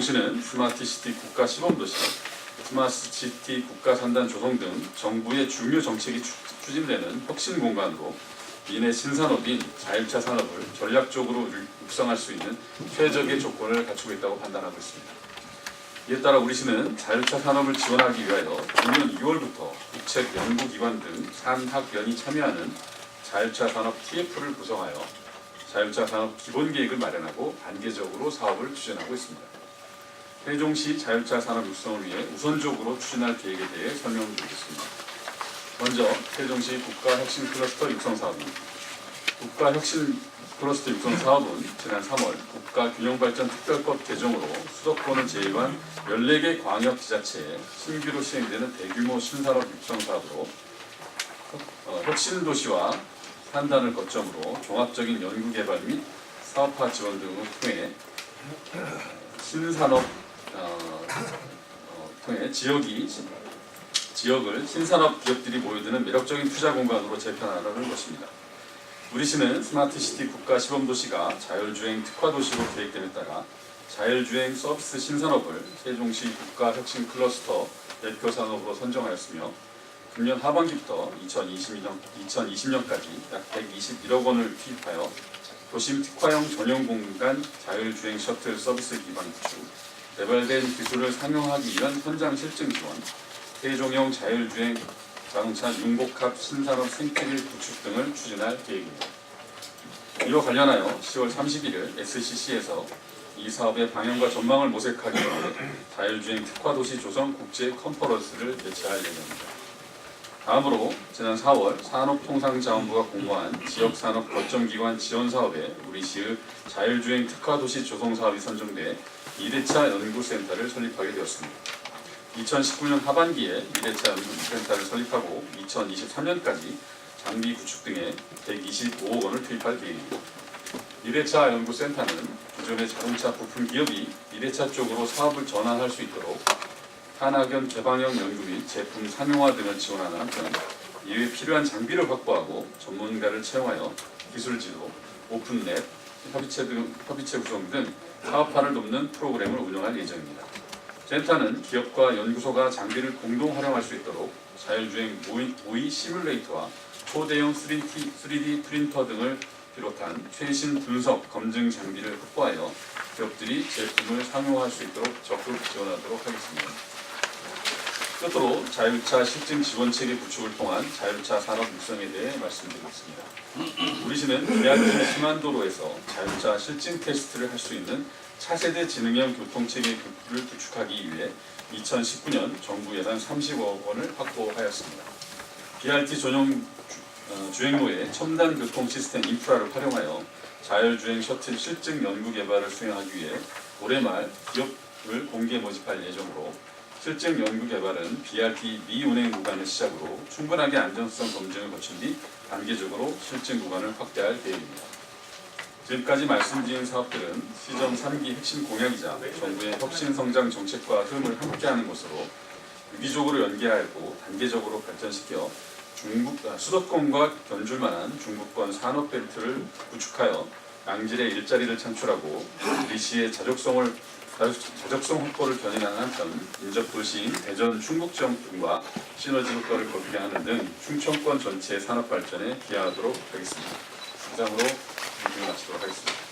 세종시는 스마트시티 국가 시범도시, 스마트시티 국가 산단 조성 등 정부의 중요 정책이 추- 추진되는 혁신 공간으로 이내 신산업인 자율차 산업을 전략적으로 육- 육성할 수 있는 최적의 조건을 갖추고 있다고 판단하고 있습니다. 이에 따라 우리 시는 자율차 산업을 지원하기 위하여 작년 2월부터 국책 연구기관 등 산학연이 참여하는 자율차 산업 TF를 구성하여 자율차 산업 기본 계획을 마련하고 단계적으로 사업을 추진하고 있습니다. 세종시 자율차 산업 육성을 위해 우선적으로 추진할 계획에 대해 설명드리겠습니다. 먼저 세종시 국가혁신 클러스터 육성 사업입니다. 국가혁신 클러스터 육성 사업은 지난 3월 국가균형발전특별법 개정으로 수도권을 제외한 14개 광역지자체에 신규로 시행되는 대규모 신산업 육성 사업으로 어, 혁신 도시와 판단을 거점으로 종합적인 연구 개발 및 사업화 지원 등을 통해 신산업 어, 어, 지역이 지역을 신산업 기업들이 모여드는 매력적인 투자 공간으로 재편하려는 것입니다. 우리 시는 스마트시티 국가 시범도시가 자율주행 특화도시로 계획됨에 따라 자율주행 서비스 신산업을 세종시 국가혁신 클러스터 대표 산업으로 선정하였으며 금년 하반기부터 2020년, 2020년까지 약 121억 원을 투입하여 도심 특화형 전용 공간 자율주행 셔틀 서비스 기반 구축, 개발된 기술을 상용하기 위한 현장 실증 지원, 세종형 자율주행 자동차 융복합 신산업 생태계 구축 등을 추진할 계획입니다. 이와 관련하여 10월 31일 SCC에서 이 사업의 방향과 전망을 모색하기 위해 자율주행 특화도시 조성 국제 컨퍼런스를 개최할 예정입니다. 다음으로 지난 4월 산업통상자원부가 공모한 지역산업 거점기관 지원 사업에 우리 시의 자율주행 특화도시 조성 사업이 선정돼 2대차 연구센터를 설립하게 되었습니다. 2019년 하반기에 2대차 연구센터를 설립하고 2023년까지 장비 구축 등에 125억 원을 투입할 계획입니다. 2대차 연구센터는 기존의 자동차 부품 기업이 2대차 쪽으로 사업을 전환할 수 있도록 산학연 개방형 연구 및 제품 상용화 등을 지원하는 한편 이에 필요한 장비를 확보하고 전문가를 채용하여 기술 지도, 오픈랩, 협의체 등 협의체 구성 등 사업화를 돕는 프로그램을 운영할 예정입니다. 센터는 기업과 연구소가 장비를 공동 활용할 수 있도록 자율주행 모의, 모의 시뮬레이터와 초대형 3D, 3D 프린터 등을 비롯한 최신 분석, 검증 장비를 확보하여 기업들이 제품을 상용화할 수 있도록 적극 지원하도록 하겠습니다. 끝으로 자율차 실증 지원 체계 구축을 통한 자율차 산업 육성에 대해 말씀드리겠습니다. 우리 시는 계약진 심한도로에서 자율차 실증 테스트를 할 수 있는 차세대 지능형 교통체계 를 구축하기 위해 2019년 정부 예산 30억 원을 확보하였습니다. BRT 전용 주, 어, 주행로의 첨단 교통 시스템 인프라를 활용하여 자율주행 셔틀 실증 연구 개발을 수행하기 위해 올해 말 기업을 공개 모집할 예정으로 실증 연구 개발은 BRT 미운행 구간을 시작으로 충분하게 안전성 검증을 거친 뒤 단계적으로 실증 구간을 확대할 계획입니다. 지금까지 말씀드린 사업들은 시정 3기 핵심 공약이자 정부의 혁신 성장 정책과 흐름을 함께하는 것으로 유기적으로 연계하고 단계적으로 발전시켜 중국 아, 수도권과 견줄 만한 중부권 산업 벨트를 구축하여 양질의 일자리를 창출하고 리시의 자족성을 자적성 확보를 견인하는 한편 인접 도시인 대전 충북 지역 등과 시너지 효과를 거두게 하는 등 충청권 전체의 산업 발전에 기여하도록 하겠습니다. 이상으로 질문 마치도록 하겠습니다.